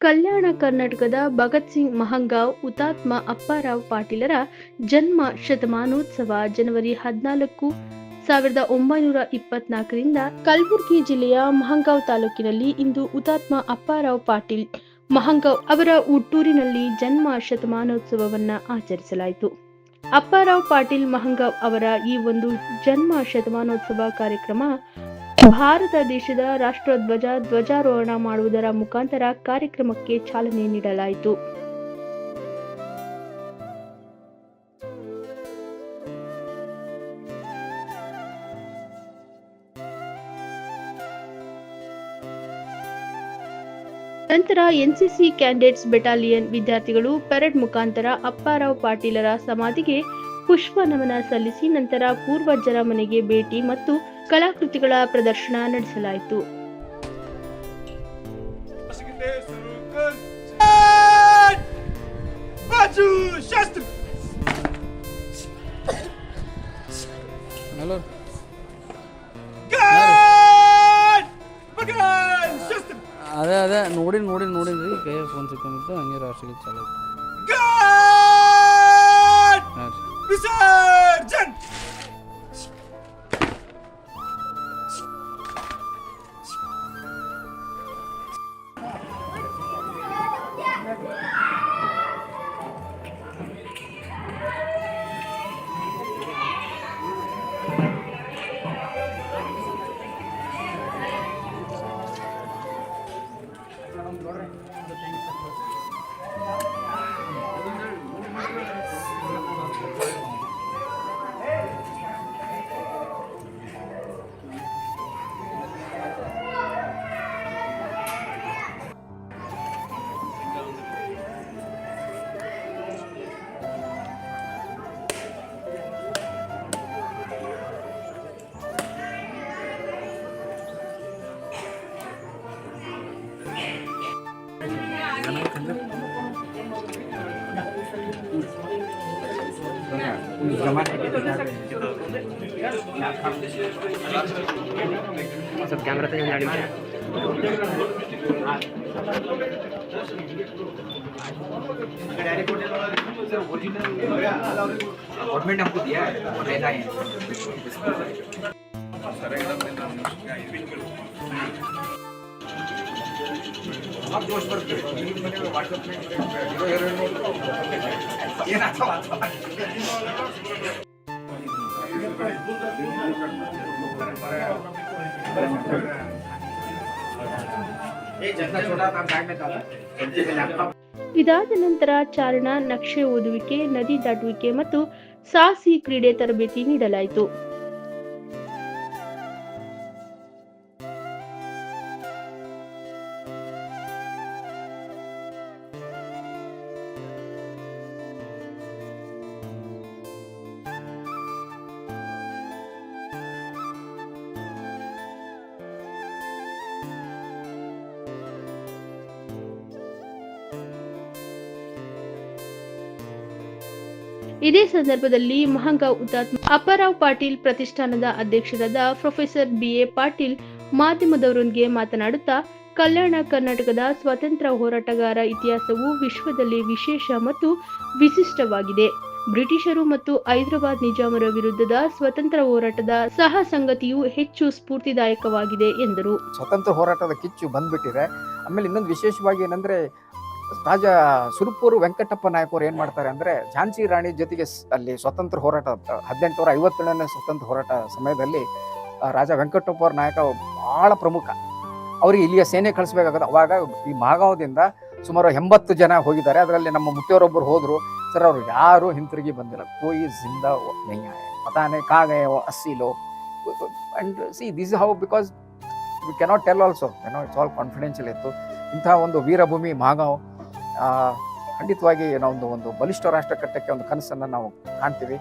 ಕಲ್ಯಾಣ ಕರ್ನಾಟಕದ ಭಗತ್ ಸಿಂಗ್ ಮಹಂಗಾವ್, ಹುತಾತ್ಮ ಅಪ್ಪಾರಾವ್ ಪಾಟೀಲರ ಜನ್ಮ ಶತಮಾನೋತ್ಸವ ಜನವರಿ ಹದಿನಾಲ್ಕು, ಸಾವಿರದ ಒಂಬೈನೂರ ಇಪ್ಪತ್ನಾಲ್ಕರಿಂದ ಕಲಬುರಗಿ ಜಿಲ್ಲೆಯ ಮಹಂಗಾವ್ ತಾಲೂಕಿನಲ್ಲಿ ಇಂದು ಹುತಾತ್ಮ ಅಪ್ಪಾರಾವ್ ಪಾಟೀಲ್ ಮಹಂಗಾವ್ ಅವರ ಹುಟ್ಟೂರಿನಲ್ಲಿ ಜನ್ಮ ಶತಮಾನೋತ್ಸವವನ್ನು ಆಚರಿಸಲಾಯಿತು. ಅಪ್ಪಾರಾವ್ ಪಾಟೀಲ್ ಮಹಂಗಾವ್ ಅವರ ಈ ಒಂದು ಜನ್ಮ ಶತಮಾನೋತ್ಸವ ಕಾರ್ಯಕ್ರಮ ಭಾರತ ದೇಶದ ರಾಷ್ಟ್ರಧ್ವಜ ಧ್ವಜಾರೋಹಣ ಮಾಡುವುದರ ಮುಖಾಂತರ ಕಾರ್ಯಕ್ರಮಕ್ಕೆ ಚಾಲನೆ ನೀಡಲಾಯಿತು. ನಂತರ ಎನ್ಸಿಸಿ ಕ್ಯಾಂಡಿಡೇಟ್ಸ್ ಬೆಟಾಲಿಯನ್ ವಿದ್ಯಾರ್ಥಿಗಳು ಪೆರೇಡ್ ಮುಖಾಂತರ ಅಪ್ಪಾರಾವ್ ಪಾಟೀಲರ ಸಮಾಧಿಗೆ ಪುಷ್ಪ ನಮನ ಸಲ್ಲಿಸಿ ನಂತರ ಪೂರ್ವಜರ ಮನೆಗೆ ಭೇಟಿ ಮತ್ತು ಕಲಾಕೃತಿಗಳ ಪ್ರದರ್ಶನ ನಡೆಸಲಾಯಿತು. ಅದೇ ಅದೇ ನೋಡಿ ನೋಡಿ ನೋಡಿದ್ರಿ ಕೈ ಫೋನ್ ಸಿಕ್ಕೊಂಡಿತ್ತು ಹಂಗೆ ರಾಷ್ಟ್ರಗೀತೆ ಚಾಲು ಜನ್ सब कैमरा तो गाड़ी डायरेक्ट गवर्नमेंट हमको दिया है रहना है ಜೋಶ್ ಇದಾದ ನಂತರ ಚಾರಣ ನಕ್ಷೆ ಓದುವಿಕೆ ನದಿ ದಾಟುವಿಕೆ ಮತ್ತು ಸಾಹಸಿ ಕ್ರೀಡೆ ತರಬೇತಿ ನೀಡಲಾಯಿತು. ಇದೇ ಸಂದರ್ಭದಲ್ಲಿ ಮಹಂಗಾವ್ ಹುತಾತ್ಮ ಅಪ್ಪರಾವ್ ಪಾಟೀಲ್ ಪ್ರತಿಷ್ಠಾನದ ಅಧ್ಯಕ್ಷರಾದ ಪ್ರೊಫೆಸರ್ ಬಿಎ ಪಾಟೀಲ್ ಮಾಧ್ಯಮದವರೊಂದಿಗೆ ಮಾತನಾಡುತ್ತಾ, ಕಲ್ಯಾಣ ಕರ್ನಾಟಕದ ಸ್ವತಂತ್ರ ಹೋರಾಟಗಾರ ಇತಿಹಾಸವು ವಿಶ್ವದಲ್ಲಿ ವಿಶೇಷ ಮತ್ತು ವಿಶಿಷ್ಟವಾಗಿದೆ. ಬ್ರಿಟಿಷರು ಮತ್ತು ಹೈದರಾಬಾದ್ ನಿಜಾಮರ ವಿರುದ್ಧದ ಸ್ವತಂತ್ರ ಹೋರಾಟದ ಸಹ ಸಂಗತಿಯು ಹೆಚ್ಚು ಸ್ಫೂರ್ತಿದಾಯಕವಾಗಿದೆ ಎಂದರು. ಸ್ವತಂತ್ರ ಹೋರಾಟದ ಕಿಚ್ಚು ಬಂದ್ಬಿಟ್ಟಿದೆ. ಆಮೇಲೆ ಇನ್ನೊಂದು ವಿಶೇಷವಾಗಿ ಏನಂದ್ರೆ ರಾಜ ಸುರುಪೂರು ವೆಂಕಟಪ್ಪ ಅವರು ಏನು ಮಾಡ್ತಾರೆ ಅಂದ್ರೆ, ಝಾನ್ಸಿ ರಾಣಿ ಜೊತೆಗೆ ಅಲ್ಲಿ ಸ್ವತಂತ್ರ ಹೋರಾಟ, ಹದಿನೆಂಟುನೂರ ಐವತ್ತೇಳನೇ ಸ್ವತಂತ್ರ ಹೋರಾಟ ಸಮಯದಲ್ಲಿ ರಾಜ ವೆಂಕಟಪ್ಪ ನಾಯಕ ಬಹಳ ಪ್ರಮುಖ. ಅವರಿಗೆ ಇಲ್ಲಿಯ ಸೇನೆ ಕಳಿಸ್ಬೇಕಾಗತ್ತೆ. ಅವಾಗ ಈ ಮಾಗಾವದಿಂದ ಸುಮಾರು ಎಂಬತ್ತು ಜನ ಹೋಗಿದ್ದಾರೆ. ಅದರಲ್ಲಿ ನಮ್ಮ ಮುತ್ತಿಯವರೊಬ್ಬರು ಹೋದ್ರು. ಸರ್, ಅವರು ಯಾರು ಹಿಂತಿರುಗಿ ಬಂದಿಲ್ಲ. ಕೋಯಿ ಜಿಂದ ನೈ ಆಯೆ. ಪತಾನೆ ಕಾಗೆ ಅಸ್ಸಿಲೋ and see, this how because we cannot tell also. ಏನೋ ಇಟ್ಸ್ ಆಲ್ ಕಾನ್ಫಿಡೆನ್ಷಿಯಲ್ ಇತ್ತು. ಇಂತಹ ಒಂದು ವೀರಭೂಮಿ ಮಾಗಾವ್ ಖಂಡಿತವಾಗಿ ಏನೋ ಒಂದು ಒಂದು ಬಲಿಷ್ಠ ರಾಷ್ಟ್ರ ಕಟ್ಟಕ್ಕೆ ಒಂದು ಕನಸನ್ನು ನಾವು ಕಾಣ್ತೀವಿ.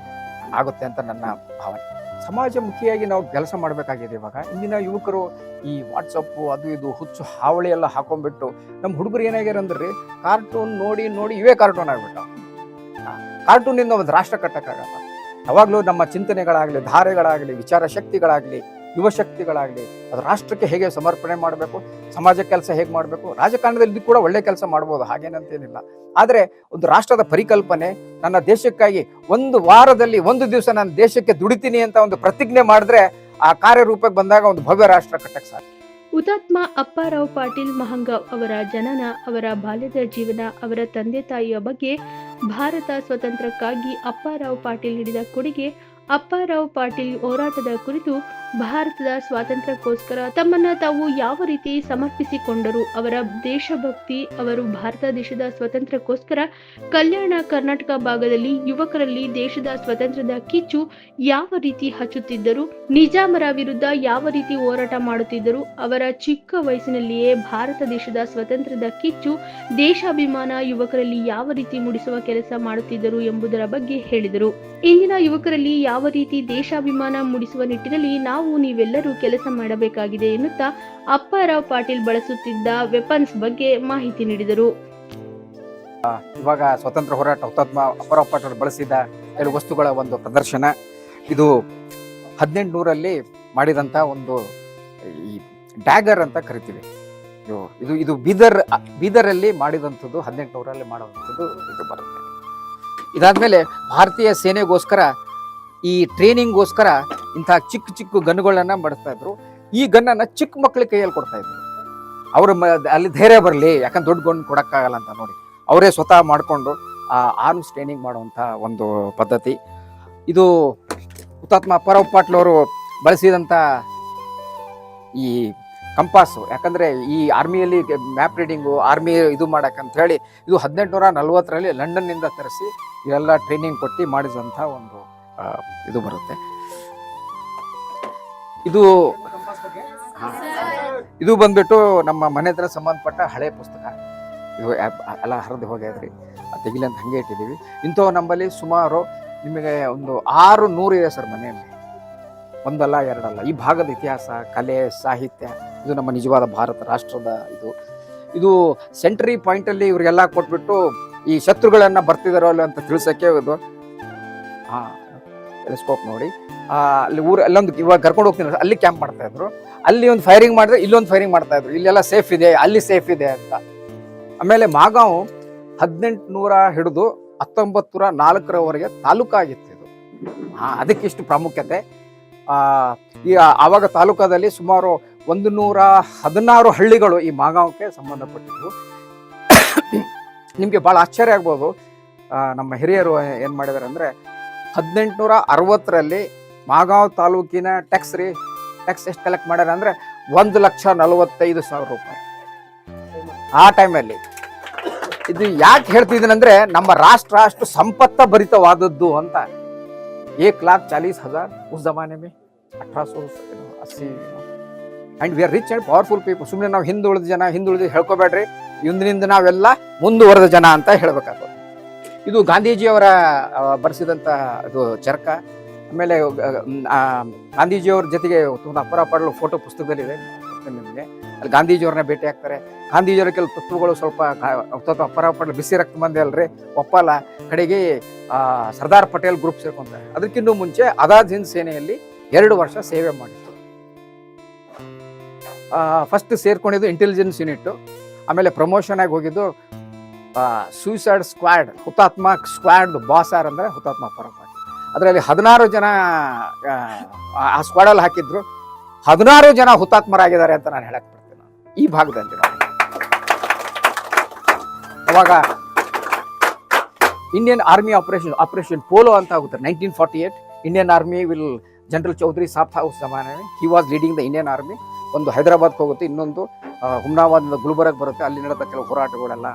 ಆಗುತ್ತೆ ಅಂತ ನನ್ನ ಭಾವನೆ. ಸಮಾಜಮುಖಿಯಾಗಿ ನಾವು ಕೆಲಸ ಮಾಡಬೇಕಾಗಿದೆ ಇವಾಗ. ಇಂದಿನ ಯುವಕರು ಈ ವಾಟ್ಸಪ್ಪು ಅದು ಇದು ಹುಚ್ಚು ಹಾವಳಿ ಎಲ್ಲ ಹಾಕೊಂಡ್ಬಿಟ್ಟು ನಮ್ಮ ಹುಡುಗರು ಏನಾಗ್ಯಾರ ಅಂದ್ರೆ ಕಾರ್ಟೂನ್ ನೋಡಿ ನೋಡಿ ಇವೇ ಕಾರ್ಟೂನ್ ಆಗ್ಬಿಟ್ಟು. ಕಾರ್ಟೂನಿಂದ ಒಂದು ರಾಷ್ಟ್ರ ಕಟ್ಟಕ್ಕಾಗಲ್ಲ. ಯಾವಾಗಲೂ ನಮ್ಮ ಚಿಂತನೆಗಳಾಗಲಿ, ಧಾರೆಗಳಾಗಲಿ, ವಿಚಾರ ಶಕ್ತಿಗಳಾಗಲಿ ಯುವಶಕ್ತಿಗಳಾಗಲಿ, ಅದು ರಾಷ್ಟ್ರಕ್ಕೆ ಹೇಗೆ ಸಮರ್ಪಣೆ ಮಾಡಬೇಕು, ಸಮಾಜ ಕೆಲಸ ಹೇಗೆ ಮಾಡಬೇಕು, ರಾಜಕಾರಣದಲ್ಲಿ ಕೂಡ ಒಳ್ಳೆ ಕೆಲಸ ಮಾಡ್ಬೋದು, ಹಾಗೇನಂತೇನಿಲ್ಲ. ಆದರೆ ಒಂದು ರಾಷ್ಟ್ರದ ಪರಿಕಲ್ಪನೆ, ನನ್ನ ದೇಶಕ್ಕಾಗಿ ಒಂದು ವಾರದಲ್ಲಿ ಒಂದು ದಿವಸ ನಾನು ದೇಶಕ್ಕೆ ದುಡಿತೀನಿ ಅಂತ ಒಂದು ಪ್ರತಿಜ್ಞೆ ಮಾಡಿದ್ರೆ ಆ ಕಾರ್ಯರೂಪಕ್ಕೆ ಬಂದಾಗ ಒಂದು ಭವ್ಯ ರಾಷ್ಟ್ರ ಕಟ್ಟಕ್ಕೆ ಸಾಧ್ಯ. ಹುತಾತ್ಮ ಅಪ್ಪಾರಾವ್ ಪಾಟೀಲ್ ಮಹಂಗಾವ್ ಅವರ ಜನನ, ಅವರ ಬಾಲ್ಯದ ಜೀವನ, ಅವರ ತಂದೆ ತಾಯಿಯ ಬಗ್ಗೆ ಭಾರತ ಸ್ವತಂತ್ರಕ್ಕಾಗಿ ಅಪ್ಪಾರಾವ್ ಪಾಟೀಲ್ ನೀಡಿದ ಕೊಡುಗೆ, ಅಪ್ಪಾರಾವ್ ಪಾಟೀಲ್ ಹೋರಾಟದ ಕುರಿತು ಭಾರತದ ಸ್ವಾತಂತ್ರ್ಯಕ್ಕೋಸ್ಕರ ತಮ್ಮನ್ನ ತಾವು ಯಾವ ರೀತಿ ಸಮರ್ಪಿಸಿಕೊಂಡರು, ಅವರ ದೇಶಭಕ್ತಿ, ಅವರು ಭಾರತ ದೇಶದ ಸ್ವಾತಂತ್ರ್ಯಕ್ಕೋಸ್ಕರ ಕಲ್ಯಾಣ ಕರ್ನಾಟಕ ಭಾಗದಲ್ಲಿ ಯುವಕರಲ್ಲಿ ದೇಶದ ಸ್ವಾತಂತ್ರ್ಯದ ಕಿಚ್ಚು ಯಾವ ರೀತಿ ಹಚ್ಚುತ್ತಿದ್ದರು, ನಿಜಾಮರ ವಿರುದ್ಧ ಯಾವ ರೀತಿ ಹೋರಾಟ ಮಾಡುತ್ತಿದ್ದರು, ಅವರ ಚಿಕ್ಕ ವಯಸ್ಸಿನಲ್ಲಿಯೇ ಭಾರತ ದೇಶದ ಸ್ವಾತಂತ್ರ್ಯದ ಕಿಚ್ಚು ದೇಶಾಭಿಮಾನ ಯುವಕರಲ್ಲಿ ಯಾವ ರೀತಿ ಮೂಡಿಸುವ ಕೆಲಸ ಮಾಡುತ್ತಿದ್ದರು ಎಂಬುದರ ಬಗ್ಗೆ ಹೇಳಿದರು. ಇಂದಿನ ಯುವಕರಲ್ಲಿ ಯಾವ ರೀತಿ ದೇಶಾಭಿಮಾನ ಮೂಡಿಸುವ ನಿಟ್ಟಿನಲ್ಲಿ ನೀವೆಲ್ಲರೂ ಕೆಲಸ ಮಾಡಬೇಕಾಗಿದೆ ಎನ್ನುತ್ತಾ ಅಪ್ಪಾರಾವ್ ಪಾಟೀಲ್ ಬಳಸುತ್ತಿದ್ದ ವೆಪನ್ಸ್ ಬಗ್ಗೆ ಮಾಹಿತಿ ನೀಡಿದರು. ಇವಾಗ ಸ್ವತಂತ್ರ ಹೋರಾಟ ಹುತಾತ್ಮ ಅಪ್ಪಾರಾವ್ ಪಾಟೀಲ್ ಬಳಸಿದ ಕೆಲವು ವಸ್ತುಗಳ ಒಂದು ಪ್ರದರ್ಶನ. ಇದು ಹದಿನೆಂಟುನೂರಲ್ಲಿ ಮಾಡಿದಂಥ ಒಂದು ಈ ಡ್ಯಾಗರ್ ಅಂತ ಕರಿತೀವಿ. ಇದು ಇದು ಬೀದರ್, ಬೀದರಲ್ಲಿ ಮಾಡಿದಂಥದ್ದು, ಹದಿನೆಂಟುನೂರಲ್ಲಿ ಮಾಡುವಂಥದ್ದು ಇದು ಬರುತ್ತೆ. ಇದಾದಮೇಲೆ ಭಾರತೀಯ ಸೇನೆಗೋಸ್ಕರ ಈ ಟ್ರೈನಿಂಗ್ಗೋಸ್ಕರ ಇಂಥ ಚಿಕ್ಕ ಚಿಕ್ಕ ಗನ್ಗಳನ್ನ ಬಳಸ್ತಾ ಇದ್ರು. ಈ ಗನ್ನನ್ನ ಚಿಕ್ಕ ಮಕ್ಕಳ ಕೈಯಲ್ಲಿ ಕೊಡ್ತಾ ಇದ್ರು. ಅವ್ರ ಅಲ್ಲಿ ಧೈರ್ಯ ಬರಲಿ, ಯಾಕಂದ್ರೆ ದೊಡ್ಡ ಗನ್ ಕೊಡೋಕ್ಕಾಗಲ್ಲ ಅಂತ ನೋಡಿ. ಅವರೇ ಸ್ವತಃ ಮಾಡಿಕೊಂಡು, ಆ ಆರ್ಮ್ಸ್ ಟ್ರೈನಿಂಗ್ ಮಾಡುವಂಥ ಒಂದು ಪದ್ಧತಿ. ಇದು ಹುತಾತ್ಮ ಪರವ್ ಪಾಟ್ಲವರು ಬಳಸಿದಂಥ ಈ ಕಂಪಾಸು. ಯಾಕಂದರೆ ಈ ಆರ್ಮಿಯಲ್ಲಿ ಮ್ಯಾಪ್ ರೀಡಿಂಗು, ಆರ್ಮಿ ಇದು ಮಾಡೋಕ್ಕಂಥೇಳಿ, ಇದು ಹದಿನೆಂಟುನೂರ ನಲ್ವತ್ತರಲ್ಲಿ ಲಂಡನ್ನಿಂದ ತರಿಸಿ, ಇವೆಲ್ಲ ಟ್ರೈನಿಂಗ್ ಕೊಟ್ಟು ಮಾಡಿದಂಥ ಒಂದು ಇದು ಬರುತ್ತೆ. ಇದು. ಇದು ಬಂದ್ಬಿಟ್ಟು ನಮ್ಮ ಮನೆ ಹತ್ರ ಸಂಬಂಧಪಟ್ಟ ಹಳೆ ಪುಸ್ತಕ. ಇದು ಎಲ್ಲ ಹರಿದು ಹೋಗ್ಯಾದ್ರಿ. ತೆಗಿಲಿ ಅಂತ ಹಂಗೆ ಇಟ್ಟಿದ್ದೀವಿ ಇಂಥವು ನಮ್ಮಲ್ಲಿ ಸುಮಾರು ನಿಮಗೆ ಒಂದು ಆರು ನೂರು ಇದೆ ಸರ್ ಮನೆಯಲ್ಲಿ. ಒಂದಲ್ಲ ಎರಡಲ್ಲ. ಈ ಭಾಗದ ಇತಿಹಾಸ, ಕಲೆ, ಸಾಹಿತ್ಯ, ಇದು ನಮ್ಮ ನಿಜವಾದ ಭಾರತ ರಾಷ್ಟ್ರದ ಇದು. ಇದು ಸೆಂಟ್ರಿ ಪಾಯಿಂಟಲ್ಲಿ ಇವರಿಗೆಲ್ಲ ಕೊಟ್ಬಿಟ್ಟು ಈ ಶತ್ರುಗಳನ್ನು ಬರ್ತಿದಾರೋ ಅಲ್ಲ ಅಂತ ತಿಳಿಸೋಕ್ಕೆ ಇದು. ಹಾಂ ಟೆಲಿಸ್ಕೋಪ್ ನೋಡಿ. ಅಲ್ಲಿ ಊರು, ಅಲ್ಲೊಂದು ಇವಾಗ ಕರ್ಕೊಂಡು ಹೋಗ್ತೀನಿ ಅಲ್ಲಿ ಕ್ಯಾಂಪ್ ಮಾಡ್ತಾ ಇದ್ರು. ಅಲ್ಲಿ ಒಂದು ಫೈರಿಂಗ್ ಮಾಡಿದ್ರೆ ಇಲ್ಲೊಂದು ಫೈರಿಂಗ್ ಮಾಡ್ತಾ ಇದ್ರು. ಇಲ್ಲೆಲ್ಲ ಸೇಫ್ ಇದೆ, ಅಲ್ಲಿ ಸೇಫ್ ಇದೆ ಅಂತ. ಆಮೇಲೆ ಮಾಗಾಂವ್ ಹದಿನೆಂಟುನೂರ ಹಿಡಿದು ಹತ್ತೊಂಬತ್ತು ನೂರ ನಾಲ್ಕರವರೆಗೆ ತಾಲೂಕಾಗಿತ್ತು ಇದು. ಅದಕ್ಕೆ ಅದಕ್ಕಿಷ್ಟು ಪ್ರಾಮುಖ್ಯತೆ. ಈ ಆವಾಗ ತಾಲೂಕಾದಲ್ಲಿ ಸುಮಾರು ಒಂದು ನೂರ ಹದಿನಾರು ಹಳ್ಳಿಗಳು ಈ ಮಾಗಾವಕ್ಕೆ ಸಂಬಂಧಪಟ್ಟಿದ್ದು ನಿಮಗೆ ಭಾಳ ಆಶ್ಚರ್ಯ ಆಗ್ಬೋದು. ನಮ್ಮ ಹಿರಿಯರು ಏನು ಮಾಡಿದ್ದಾರೆ ಅಂದರೆ ಹದಿನೆಂಟುನೂರ ಅರವತ್ತರಲ್ಲಿ ಮಾಗಾಂವ್ ತಾಲೂಕಿನ ಟ್ಯಾಕ್ಸ್ ರೀ ಟ್ಯಾಕ್ಸ್ ಎಷ್ಟು ಕಲೆಕ್ಟ್ ಮಾಡ್ಯಾರ ಅಂದ್ರೆ ಒಂದು ಲಕ್ಷ ನಲವತ್ತೈದು ಸಾವಿರ ರೂಪಾಯಿ. ಆ ಟೈಮಲ್ಲಿ ಇದು ಯಾಕೆ ಹೇಳ್ತಿದ್ದೀನಂದ್ರೆ ನಮ್ಮ ರಾಷ್ಟ್ರ ಅಷ್ಟು ಸಂಪತ್ತ ಭರಿತವಾದದ್ದು ಅಂತ. ಏಕ್ ಲಾಖ್ ಚಾಲೀಸ್ ಹಜಾರ್ ಉಸ್ ಜಮಾನೆ ಮೇ ಅಠರಾ and we are rich and powerful people ಸುಮ್ಮನೆ ನಾವು ಹಿಂದುಳಿದ ಜನ, ಹಿಂದುಳಿದ ಹೇಳ್ಕೋಬೇಡ್ರಿ. ಇಂದಿನಿಂದ ನಾವೆಲ್ಲ ಮುಂದುವರೆದ ಜನ ಅಂತ ಹೇಳ್ಬೇಕಾಗ್ತದೆ. ಇದು ಗಾಂಧೀಜಿಯವರ ಬರೆಸಿದಂಥ ಇದು ಚರಕ. ಆಮೇಲೆ ಗಾಂಧೀಜಿಯವ್ರ ಜೊತೆಗೆ ತುಂಬ ಅಪರ ಪಡಲು ಫೋಟೋ ಪುಸ್ತಕದಲ್ಲಿದೆ ನಿಮಗೆ ಅಲ್ಲಿ ಗಾಂಧೀಜಿಯವ್ರನ್ನ ಭೇಟಿ ಆಗ್ತಾರೆ. ಗಾಂಧೀಜಿಯವ್ರ ಕೆಲವು ತತ್ವಗಳು ಸ್ವಲ್ಪ ಅಪರ ಪಡಲು ಬಿಸಿ ರಕ್ತ ಮಂದಿ ಅಲ್ರಿ. ಒಪ್ಪಲ್ಲ. ಕಡೆಗೆ ಸರ್ದಾರ್ ಪಟೇಲ್ ಗ್ರೂಪ್ ಸೇರ್ಕೊಂತಾರೆ. ಅದಕ್ಕಿಂತ ಮುಂಚೆ ಆಜಾದ್ ಹಿಂದ್ ಸೇನೆಯಲ್ಲಿ ಎರಡು ವರ್ಷ ಸೇವೆ ಮಾಡಿತ್ತು ಫಸ್ಟ್ ಸೇರ್ಕೊಂಡಿದ್ದು ಇಂಟೆಲಿಜೆನ್ಸ್ ಯೂನಿಟ್ ಆಮೇಲೆ ಪ್ರಮೋಷನ್ ಆಗಿ ಹೋಗಿದ್ದು ಸೂಸೈಡ್ ಸ್ಕ್ವಾಡ್ ಹುತಾತ್ಮ ಸ್ಕ್ವಾಡ್ ಬಾಸ್ ಅಂದ್ರೆ ಹುತಾತ್ಮ ಪಾಟೀಲ್ ಅದರಲ್ಲಿ ಹದಿನಾರು ಜನ ಆ, ಸ್ಕ್ವಾಡಲ್ಲಿ ಹಾಕಿದ್ರು. ಹದಿನಾರು ಜನ ಹುತಾತ್ಮರಾಗಿದ್ದಾರೆ ಅಂತ ನಾನು ಹೇಳಕ್ ಬರ್ತೇನೆ. ಈ ಭಾಗದಲ್ಲಿ. ಅವಾಗ Indian army operation operation polo ಅಂತ ಆಗುತ್ತೆ. Nineteen forty eight Indian army will general Chaudhary ಸಾಫ್ ಹೌಸ್ ಜಮಾನೆ he was leading the Indian army ಒಂದು ಹೈದರಾಬಾದ್ಗೆ ಹೋಗುತ್ತೆ. ಇನ್ನೊಂದು ಹುಮ್ನಾಬಾದ್ ಗುಲ್ಬರ್ಗ್ ಬರುತ್ತೆ. ಅಲ್ಲಿ ನಡೆದ ಕೆಲವು ಹೋರಾಟಗಳೆಲ್ಲ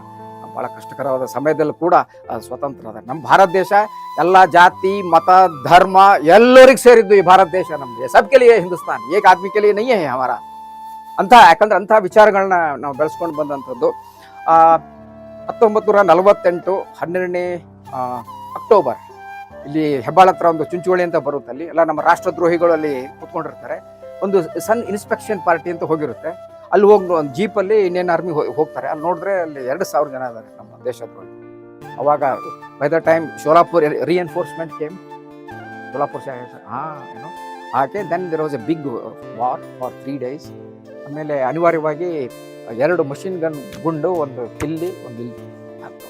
ಬಹಳ ಕಷ್ಟಕರವಾದ ಸಮಯದಲ್ಲೂ ಕೂಡ ಸ್ವತಂತ್ರ ಅದ ನಮ್ಮ ಭಾರತ ದೇಶ, ಎಲ್ಲ ಜಾತಿ, ಮತ, ಧರ್ಮ ಎಲ್ಲರಿಗೂ ಸೇರಿದ್ದು ಈ ಭಾರತ ದೇಶ ನಮ್ಗೆ ಸಬ್ಕೆಲಿಯೇ ಹಿಂದೂಸ್ತಾನ್, ಏಕ ಆದ್ಮಿ ಕೆ ಲಿಯೇ ನಯ್ಯೇ ಅವರ ಅಂತ ಯಾಕಂದ್ರೆ ಅಂಥ ವಿಚಾರಗಳನ್ನ ನಾವು ಬೆಳೆಸ್ಕೊಂಡು ಬಂದಂಥದ್ದು. ಹತ್ತೊಂಬತ್ತು ನೂರ ನಲವತ್ತೆಂಟು ಹನ್ನೆರಡನೇ ಅಕ್ಟೋಬರ್, ಇಲ್ಲಿ ಹೆಬ್ಬಾಳ ಹತ್ರ ಒಂದು ಚುಂಚುವಳಿ ಅಂತ ಬರುತ್ತೆ ಅಲ್ಲಿ ಎಲ್ಲ ನಮ್ಮ ರಾಷ್ಟ್ರದ್ರೋಹಿಗಳು ಅಲ್ಲಿ ಕುತ್ಕೊಂಡಿರ್ತಾರೆ. ಒಂದು ಸನ್ ಇನ್ಸ್ಪೆಕ್ಷನ್ ಪಾರ್ಟಿ ಅಂತ ಹೋಗಿರುತ್ತೆ. ಅಲ್ಲಿ ಹೋಗಿ ಒಂದು ಜೀಪಲ್ಲಿ ಇಂಡಿಯನ್ ಆರ್ಮಿ ಹೋಗ್ತಾರೆ. ಅಲ್ಲಿ ನೋಡಿದ್ರೆ ಅಲ್ಲಿ ಎರಡು ಸಾವಿರ ಜನ ಇದ್ದಾರೆ ನಮ್ಮ ದೇಶದೊಳಗೆ ಅವಾಗ by the time Sholapur reinforcement came Sholapur ಹಾಂ, ಏನು. ಹಾಗೆ then there was a big war for three days ಆಮೇಲೆ ಅನಿವಾರ್ಯವಾಗಿ ಎರಡು ಮಷಿನ್ ಗನ್ ಗುಂಡು, ಒಂದು ಕಿಲ್ಲಿ, ಒಂದು ಹಾಕ್ತು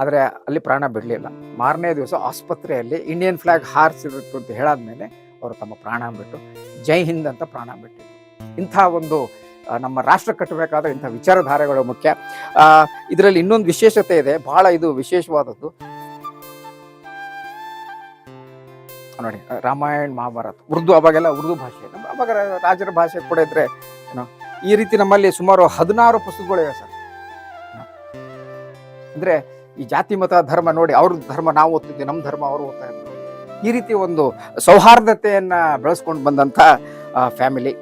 ಆದರೆ ಅಲ್ಲಿ ಪ್ರಾಣ ಬಿಡಲಿಲ್ಲ. ಮಾರನೇ ದಿವಸ ಆಸ್ಪತ್ರೆಯಲ್ಲಿ ಇಂಡಿಯನ್ ಫ್ಲಾಗ್ ಹಾರಿಸಿರುತ್ತೆ ಅಂತ ಹೇಳಾದ್ಮೇಲೆ ಅವರು ತಮ್ಮ ಪ್ರಾಣ ಬಿಟ್ಟು ಜೈ ಹಿಂದ್ ಅಂತ ಪ್ರಾಣ ಬಿಟ್ಟಿದ್ರು. ಇಂಥ ಒಂದು ನಮ್ಮ ರಾಷ್ಟ್ರ ಕಟ್ಟಬೇಕಾದ ಇಂಥ ವಿಚಾರಧಾರೆಗಳು ಮುಖ್ಯ. ಇದರಲ್ಲಿ ಇನ್ನೊಂದು ವಿಶೇಷತೆ ಇದೆ, ಬಹಳ ಇದು ವಿಶೇಷವಾದದ್ದು. ನೋಡಿ, ರಾಮಾಯಣ, ಮಹಾಭಾರತ, ಉರ್ದು ಅವಾಗೆಲ್ಲ ಉರ್ದು ಭಾಷೆ. ಅವಾಗ ರಾಜರ ಭಾಷೆ ಕೂಡ ಇದ್ರೆ ಈ ರೀತಿ ನಮ್ಮಲ್ಲಿ ಸುಮಾರು ಹದಿನಾರು ಪುಸ್ತಕಗಳಿವೆ ಸರ್. ಅಂದ್ರೆ ಈ ಜಾತಿ, ಮತ, ಧರ್ಮ ನೋಡಿ, ಅವ್ರ ಧರ್ಮ ನಾವು ಓದ್ತಿದ್ವಿ ನಮ್ಮ ಧರ್ಮ ಅವರು ಓದ್ತಾ ಇದ್ರು. ಈ ರೀತಿ ಒಂದು ಸೌಹಾರ್ದತೆಯನ್ನು ಬೆಳೆಸ್ಕೊಂಡು ಬಂದಂಥ ಫ್ಯಾಮಿಲಿ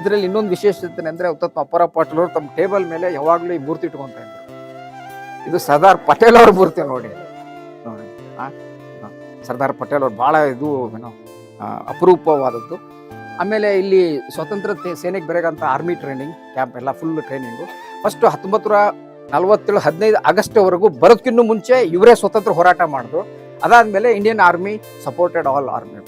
ಇದರಲ್ಲಿ ಇನ್ನೊಂದು ವಿಶೇಷತೆ ಅಂದರೆ ಉತ್ತಮ ಅಪ್ಪರ ಪಾಟೀಲ್ ಅವರು ತಮ್ಮ ಟೇಬಲ್ ಮೇಲೆ ಯಾವಾಗಲೂ ಈ ಮೂರ್ತಿ ಇಟ್ಕೊಂತ ಇದ್ರು. ಇದು ಸರ್ದಾರ್ ಪಟೇಲ್ ಅವ್ರ ಮೂರ್ತಿ ನೋಡಿ. ನೋಡಿ ಸರ್ದಾರ್ ಪಟೇಲ್ ಅವ್ರು ಭಾಳ ಇದು, ಏನೋ ಅಪರೂಪವಾದದ್ದು. ಆಮೇಲೆ ಇಲ್ಲಿ ಸ್ವತಂತ್ರ ಸೇನೆಗೆ ಬರೆಯಂಥ ಆರ್ಮಿ ಟ್ರೈನಿಂಗ್ ಕ್ಯಾಂಪ್ ಎಲ್ಲ ಫುಲ್ ಟ್ರೈನಿಂಗು ಫಸ್ಟ್ ಹತ್ತೊಂಬತ್ತು ನೂರ ನಲವತ್ತೇಳು ಹದಿನೈದು ಆಗಸ್ಟ್ವರೆಗೂ ಬರೋದಕ್ಕಿಂತ ಮುಂಚೆ ಇವರೇ ಸ್ವತಂತ್ರ ಹೋರಾಟ ಮಾಡಿದ್ರು ಅದಾದ್ಮೇಲೆ Indian army supported all army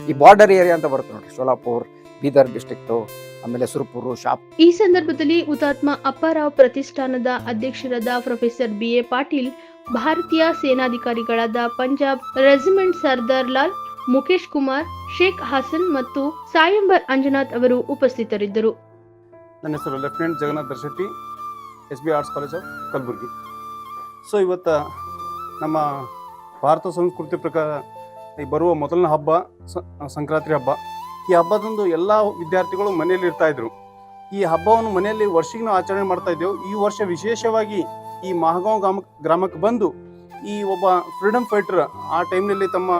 ಈ ಬಾರ್ಡರ್ ಏರಿಯಾ ಅಂತ ಬರುತ್ತೆ ನೋಡಿ ಸೋಲಾಪುರ್ ಬೀದರ್ ಡಿಸ್ಟ್ರಿಕ್ಟು ಆಮೇಲೆ ಸುರ್ಪುರ್ ಶಾಪ್. ಈ ಸಂದರ್ಭದಲ್ಲಿ ಹುತಾತ್ಮ ಅಪ್ಪಾರಾವ್ ಪ್ರತಿಷ್ಠಾನದ ಅಧ್ಯಕ್ಷರಾದ ಪ್ರೊಫೆಸರ್ ಬಿ ಎ ಪಾಟೀಲ್ ಭಾರತೀಯ ಸೇನಾಧಿಕಾರಿಗಳಾದ ಪಂಜಾಬ್ ರೆಜಿಮೆಂಟ್ ಸರ್ದಾರ್ ಲಾಲ್ ಮುಖೇಶ್ ಕುಮಾರ್ ಶೇಖ್ ಹಾಸನ್ ಮತ್ತು ಸಾಯಂಬರ್ ಅಂಜನಾಥ್ ಅವರು ಉಪಸ್ಥಿತರಿದ್ದರು. ನನ್ನ ಹೆಸರು lieutenant Jagannath Darshetty S B arts college of Kalaburagi. So ಇವತ್ತು ನಮ್ಮ ಭಾರತ ಸಂಸ್ಕೃತಿ ಪ್ರಕಾರ ಈ ಬರುವ ಮೊದಲನೇ ಹಬ್ಬ ಸಂಕ್ರಾಂತಿ ಹಬ್ಬ. ಈ ಹಬ್ಬದಂದು ಎಲ್ಲ ವಿದ್ಯಾರ್ಥಿಗಳು ಮನೆಯಲ್ಲಿ ಇರ್ತಾ ಇದ್ರು. ಈ ಹಬ್ಬವನ್ನು ಮನೆಯಲ್ಲಿ ವರ್ಷಿಗೆ ನಾವು ಆಚರಣೆ ಮಾಡ್ತಾ ಇದ್ದೆವು. ಈ ವರ್ಷ ವಿಶೇಷವಾಗಿ ಈ ಮಹಗಾಂವ್ ಗ್ರಾಮ, ಗ್ರಾಮಕ್ಕೆ ಬಂದು ಈ ಒಬ್ಬ ಫ್ರೀಡಮ್ ಫೈಟರ್ ಆ ಟೈಮ್ನಲ್ಲಿ ತಮ್ಮ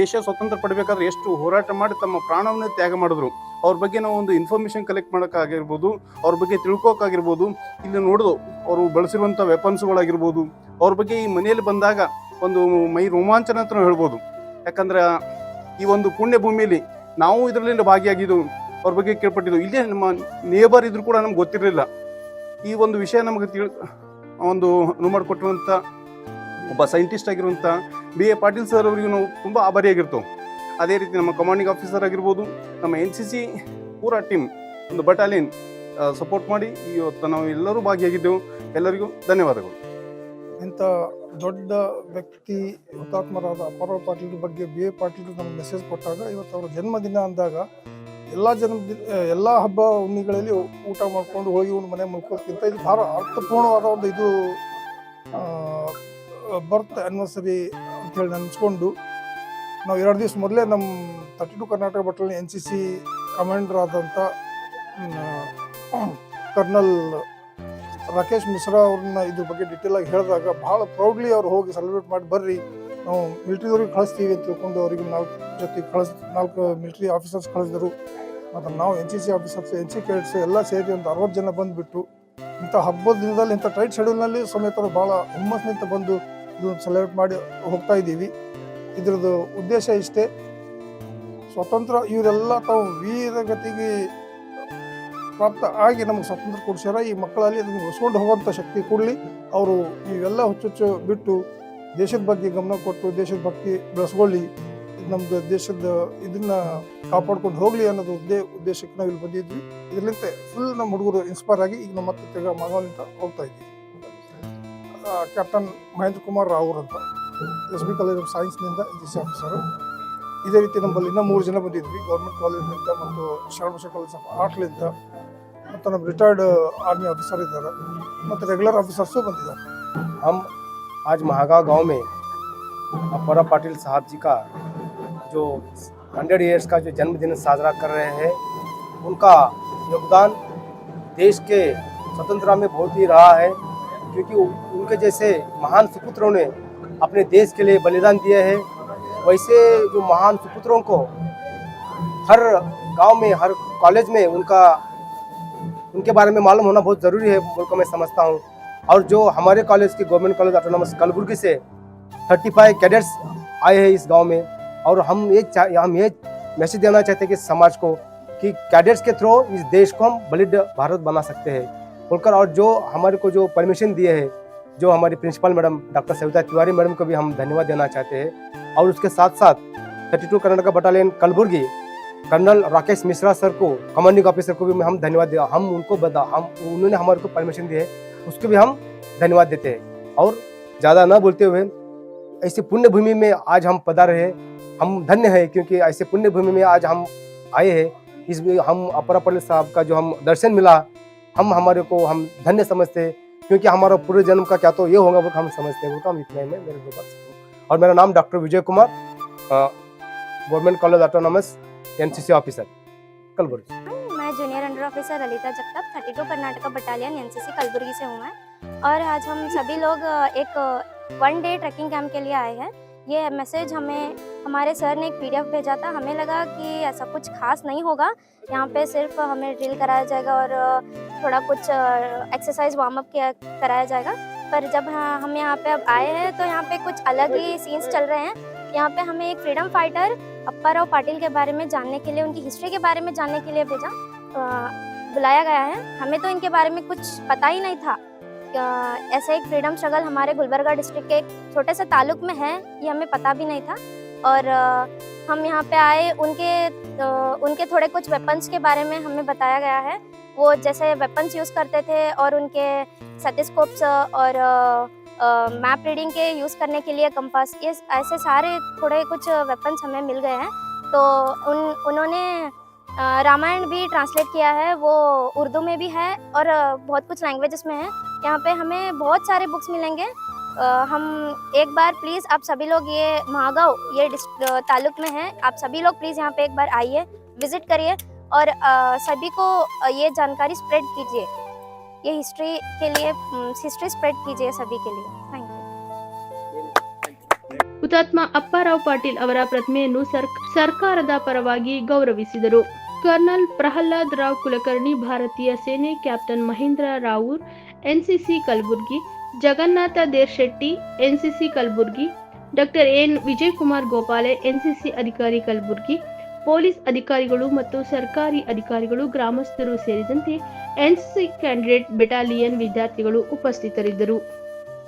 ದೇಶ ಸ್ವತಂತ್ರ ಪಡಬೇಕಾದ್ರೆ ಎಷ್ಟು ಹೋರಾಟ ಮಾಡಿ ತಮ್ಮ ಪ್ರಾಣವನ್ನು ತ್ಯಾಗ ಮಾಡಿದ್ರು. ಅವ್ರ ಬಗ್ಗೆ ನಾವು ಒಂದು ಇನ್ಫಾರ್ಮೇಷನ್ ಕಲೆಕ್ಟ್ ಮಾಡೋಕ್ಕಾಗಿರ್ಬೋದು, ಅವ್ರ ಬಗ್ಗೆ ತಿಳ್ಕೊಕ್ಕಾಗಿರ್ಬೋದು ಇಲ್ಲಿ ನೋಡೋದು ಅವರು ಬಳಸಿರುವಂಥ ವೆಪನ್ಸ್ಗಳಾಗಿರ್ಬೋದು ಅವ್ರ ಬಗ್ಗೆ ಈ ಮನೆಯಲ್ಲಿ ಬಂದಾಗ ಒಂದು ಮೈ ರೋಮಾಂಚನ ಅಂತ ಹೇಳ್ಬೋದು. ಯಾಕಂದ್ರೆ ಈ ಒಂದು ಪುಣ್ಯ ಭೂಮಿಯಲ್ಲಿ ನಾವು ಇದರಲ್ಲಿ ಭಾಗಿಯಾಗಿದ್ದು ಅವ್ರ ಬಗ್ಗೆ ಕೇಳ್ಪಟ್ಟಿದ್ದು. ಇಲ್ಲೇ ನಮ್ಮ ನೇಬರ್ ಇದ್ರು ಕೂಡ ನಮ್ಗೆ ಗೊತ್ತಿರಲಿಲ್ಲ. ಈ ಒಂದು ವಿಷಯ ನಮಗೆ ತಿಳ್, ಒಂದು ಅನುವು ಮಾಡಿಕೊಟ್ಟಿರುವಂಥ ಒಬ್ಬ ಸೈಂಟಿಸ್ಟ್ ಆಗಿರುವಂಥ ಬಿ ಎ ಪಾಟೀಲ್ ಸರ್ ಅವರಿಗೆ ನಾವು ತುಂಬ ಆಭಾರಿಯಾಗಿರ್ತೇವೆ ಅದೇ ರೀತಿ ನಮ್ಮ ಕಮಾಂಡಿಂಗ್ ಆಫೀಸರ್ ಆಗಿರ್ಬೋದು, ನಮ್ಮ ಎನ್ ಸಿ ಸಿ ಪೂರಾ ಟೀಮ್ ಒಂದು ಬಟಾಲಿಯನ್ ಸಪೋರ್ಟ್ ಮಾಡಿ ಇವತ್ತು ನಾವು ಎಲ್ಲರೂ ಭಾಗಿಯಾಗಿದ್ದೆವು. ಎಲ್ಲರಿಗೂ ಧನ್ಯವಾದಗಳು. ಇಂಥ ದೊಡ್ಡ ವ್ಯಕ್ತಿ ಹುತಾತ್ಮರಾದ ಅಪ್ಪಾರಾವ್ ಪಾಟೀಲ್ ಬಗ್ಗೆ ಬಿ ಎ ಪಾಟೀಲ್ ನಮ್ಗೆ ಮೆಸೇಜ್ ಕೊಟ್ಟಾಗ ಇವತ್ತು ಅವರ ಜನ್ಮದಿನ ಅಂದಾಗ ಎಲ್ಲ ಜನ್ಮದಿನ ಎಲ್ಲ ಹಬ್ಬ ಹುಣ್ಣಿಗಳಲ್ಲಿ ಊಟ ಮಾಡ್ಕೊಂಡು ಹೋಗಿ ಒಂದು ಮನೆ ಮುಳ್ಕೋಕ್ಕಿಂತ ಇದು ಭಾಳ ಅರ್ಥಪೂರ್ಣವಾದ ಒಂದು ಇದು ಬರ್ತ್ ಆ್ಯನಿವರ್ಸರಿ ಅಂತೇಳಿ ನೆನೆಸ್ಕೊಂಡು ನಾವು ಎರಡು ದಿವಸ ಮೊದಲೇ ನಮ್ಮ ತರ್ಟಿ ಟು ಕರ್ನಾಟಕ ಬಟ್ಟಲಿನ ಎನ್ ಸಿ ಸಿ ಕಮಾಂಡರ್ ಆದಂಥ ಕರ್ನಲ್ ರಾಕೇಶ್ ಮಿಶ್ರಾ ಅವ್ರನ್ನ ಇದ್ರ ಬಗ್ಗೆ ಡಿಟೇಲ್ ಆಗಿ ಹೇಳಿದಾಗ ಭಾಳ ಪ್ರೌಡ್ಲಿ ಅವ್ರು ಹೋಗಿ ಸೆಲೆಬ್ರೇಟ್ ಮಾಡಿ ಬರ್ರಿ. ನಾವು ಮಿಲಿಟ್ರಿದವ್ರಿಗೆ ಕಳಿಸ್ತೀವಿ ಅಂತ ತಿಳ್ಕೊಂಡು ಅವರಿಗೆ ನಾಲ್ಕು ಜೊತೆ ಕಳಿಸ್, ನಾಲ್ಕು ಮಿಲಿಟ್ರಿ ಆಫೀಸರ್ಸ್ ಕಳಿಸಿದ್ರು. ಮತ್ತು ನಾವು N C C officers N C cadets ಎಲ್ಲ ಸೇರಿ ಒಂದು ಅರವತ್ತು ಜನ ಬಂದುಬಿಟ್ಟು ಇಂಥ ಹಬ್ಬದ ದಿನದಲ್ಲಿ ಇಂಥ ಟೈಟ್ ಶೆಡ್ಯೂಲ್ನಲ್ಲಿ ಸಮೇತ ಭಾಳ ಹುಮ್ಮಸ್ನಿಂದ ಬಂದು ಇದನ್ನು ಸೆಲೆಬ್ರೇಟ್ ಮಾಡಿ ಹೋಗ್ತಾ ಇದ್ದೀವಿ. ಇದ್ರದ್ದು ಉದ್ದೇಶ ಇಷ್ಟೇ. ಸ್ವತಂತ್ರ ಇವರೆಲ್ಲ ತಾವು ವೀರಗತಿಗೆ ಪ್ರಾಪ್ತ ಆಗಿ ನಮಗೆ ಸ್ವಾತಂತ್ರ್ಯ ಕೊಡಿಸ್ಯಾರ. ಈ ಮಕ್ಕಳಲ್ಲಿ ಅದನ್ನು ಉಳಿಸ್ಕೊಂಡು ಹೋಗುವಂಥ ಶಕ್ತಿ ಕೊಡಲಿ. ಅವರು ಇವೆಲ್ಲ ಹುಚ್ಚುಚ್ಚು ಬಿಟ್ಟು ದೇಶದ ಬಗ್ಗೆ ಗಮನ ಕೊಟ್ಟು, ದೇಶದ ಭಕ್ತಿ ಬೆಳೆಸ್ಕೊಳ್ಳಿ. ನಮ್ದು ದೇಶದ ಇದನ್ನ ಕಾಪಾಡ್ಕೊಂಡು ಹೋಗ್ಲಿ ಅನ್ನೋದು ಉದ್ದೇ ಉದ್ದೇಶಕ್ಕೆ ನಾವು ಇಲ್ಲಿ ಬಂದಿದ್ವಿ. ಇದರಿಂದ ಫುಲ್ ನಮ್ಮ ಹುಡುಗರು ಇನ್ಸ್ಪೈರ್ ಆಗಿ ಈಗ ನಮ್ಮ ಮತ್ತೆ ತಿರ್ಗಾ ಹೋಗ್ತಾ ಇದ್ದೀವಿ. ಕ್ಯಾಪ್ಟನ್ ಮಹೇಂದ್ರ ಕುಮಾರ್ ರಾವ್ ಅಂತ. ಎಸ್ ಬಿ ಕಾಲೇಜ್ ಆಫ್ ಸೈನ್ಸ್ನಿಂದ ಎಸ್ ಆಫೀಸರು ಇದೇ ರೀತಿ ನಮ್ಮಲ್ಲಿ ಇನ್ನೂ ಮೂರು ಜನ ಬಂದಿದ್ವಿ ಗೌರ್ಮೆಂಟ್ ಕಾಲೇಜ್ನಿಂದ ಮತ್ತು ಶರಣಬಸ ಕಾಲೇಜ್ ಆಫ್ ಆರ್ಟ್ಲಿಂದ ಮತ್ತು ನಮ್ಮ ರಿಟೈರ್ಡ್ ಆರ್ಮಿ ಆಫೀಸರ್ ಇದ್ದಾರೆ ಮತ್ತು ರೆಗ್ಯುಲರ್ ಆಫೀಸರ್ಸು ಬಂದಿದ್ದಾರೆ हम आज महागांव गांव में अपोरा पाटिल साहब जी का जो हंड्रेड ईयर्स का जो जन्मदिन साजरा कर रहे हैं उनका योगदान देश के स्वतंत्रता में बहुत ही रहा है क्योंकि उ- उनके जैसे महान सुपुत्रों ने अपने देश के लिए बलिदान दिए हैं वैसे जो महान सुपुत्रों को हर गाँव में, हर कॉलेज में उनका, उनके बारे में मालूम होना बहुत ज़रूरी है बोलकर मैं समझता हूँ। और जो हमारे कॉलेज के गवर्नमेंट कॉलेज ऑटोनॉमस कलबुर्गी से 35 कैडेट्स आए हैं इस गाँव में। और हम ये हम ये मैसेज देना चाहते हैं कि समाज को कि कैडेट्स के थ्रू इस देश को हम बलिड भारत बना सकते हैं। बोलकर और जो हमारे को जो परमिशन दिए है जो हमारी principal madam, doctor Savita Tiwari madam को भी हम धन्यवाद देना चाहते हैं। और उसके साथ साथ thirty two Karnataka battalion Kalaburagi, colonel Rakesh Mishra sir को, कमांडिंग ऑफिसर को भी हम धन्यवाद दिया हम उनको बता, हम, उन्होंने हमारे को परमिशन दी है, उसको भी हम धन्यवाद देते हैं। और ज़्यादा ना बोलते हुए, ऐसी पुण्य भूमि में आज हम पधारे हैं, हम धन्य हैं, क्योंकि ऐसे पुण्य भूमि में आज हम आए हैं। इसमें हम अपर पटेल साहब का जो हम दर्शन मिला, हम हमारे को, हम धन्य समझते क्योंकि हमारा पूरे जन्म का क्या तो ये होगा, वो हम समझते हैं, वो तो हम इतना ही में मेरे बात और मेरा नाम doctor Vijay Kumar government college autonomous NCC officer Kalaburagi. मैं junior under officer Lalita Jagtap thirty two Karnataka battalion NCC Kalaburagi से हूँ मैं। और आज हम सभी लोग एक वन डे ट्रैकिंग कैंप के लिए आए हैं। ये मैसेज हमें, हमारे सर ने एक पीडीएफ भेजा था। हमें लगा कि ऐसा कुछ खास नहीं होगा। यहाँ पे सिर्फ़ हमें ड्रिल कराया जाएगा और थोड़ा कुछ एक्सरसाइज वार्म अप किया, कराया जाएगा। पर जब हम यहाँ पे अब आए हैं तो यहाँ पे कुछ अलग ही सीन्स चल रहे हैं। यहाँ पे हमें एक फ्रीडम फाइटर अप्पा राव पाटिल के बारे में जानने के लिए, उनकी हिस्ट्री के बारे में जानने के लिए भेजा। बुलाया गया है। हमें तो इनके बारे में कुछ पता ही नहीं था। ऐसा एक फ्रीडम स्ट्रगल हमारे गुलबर्गा डिस्ट्रिक्ट के एक छोटे से ताल्लुक में है, ये हमें पता भी नहीं था। और हम यहाँ पे आए, उनके उनके थोड़े कुछ वेपन्स के बारे में हमें बताया गया है। वो जैसे वेपन्स यूज़ करते थे और उनके सेटिस्कोप्स और मैप रीडिंग के यूज़ करने के लिए कंपास ये ऐसे सारे थोड़े कुछ वेपन्स हमें मिल गए हैं। तो उन, उन्होंने रामायण भी ट्रांसलेट किया है, वो उर्दू में भी है और बहुत कुछ लैंग्वेजेस में है। यहाँ पे हमें बहुत सारे बुक्स मिलेंगे अ, हम एक बार प्लीज़ आप सभी लोग ये महागांव ये डिस- अ, ताल्लुक में है आप सभी लोग प्लीज़ यहाँ पे एक बार आइए विजिट करिए और अ, सभी को अ, ये जानकारी स्प्रेड कीजिए ये हिस्ट्री के लिए हिस्ट्री स्प्रेड कीजिए सभी के लिए थैंक यू ಹುತಾತ್ಮ ಅಪ್ಪಾರಾವ್ ಪಾಟೀಲ್ ಅವರ ಪ್ರತಿಮೆಯನ್ನು ಸರ್ ಸರ್ಕಾರದ ಪರವಾಗಿ ಗೌರವಿಸಿದರು ಕರ್ನಲ್ ಪ್ರಹ್ಲಾದ್ ರಾವ್ ಕುಲಕರ್ಣಿ ಭಾರತೀಯ ಸೇನೆ captain Mahendra Ravoor NCC Kalaburagi, Jagannath Der Shetty NCC Kalaburagi, doctor N Vijay Kumar Gopale NCC ಅಧಿಕಾರಿ ಕಲಬುರ್ಗಿ, ಪೊಲೀಸ್ ಅಧಿಕಾರಿಗಳು ಮತ್ತು ಸರ್ಕಾರಿ ಅಧಿಕಾರಿಗಳು ಗ್ರಾಮಸ್ಥರು ಸೇರಿದಂತೆ ಎನ್ಸಿಸಿ ಕ್ಯಾಂಡಿಡೇಟ್ ಬೆಟಾಲಿಯನ್ ವಿದ್ಯಾರ್ಥಿಗಳು ಉಪಸ್ಥಿತರಿದ್ದರು.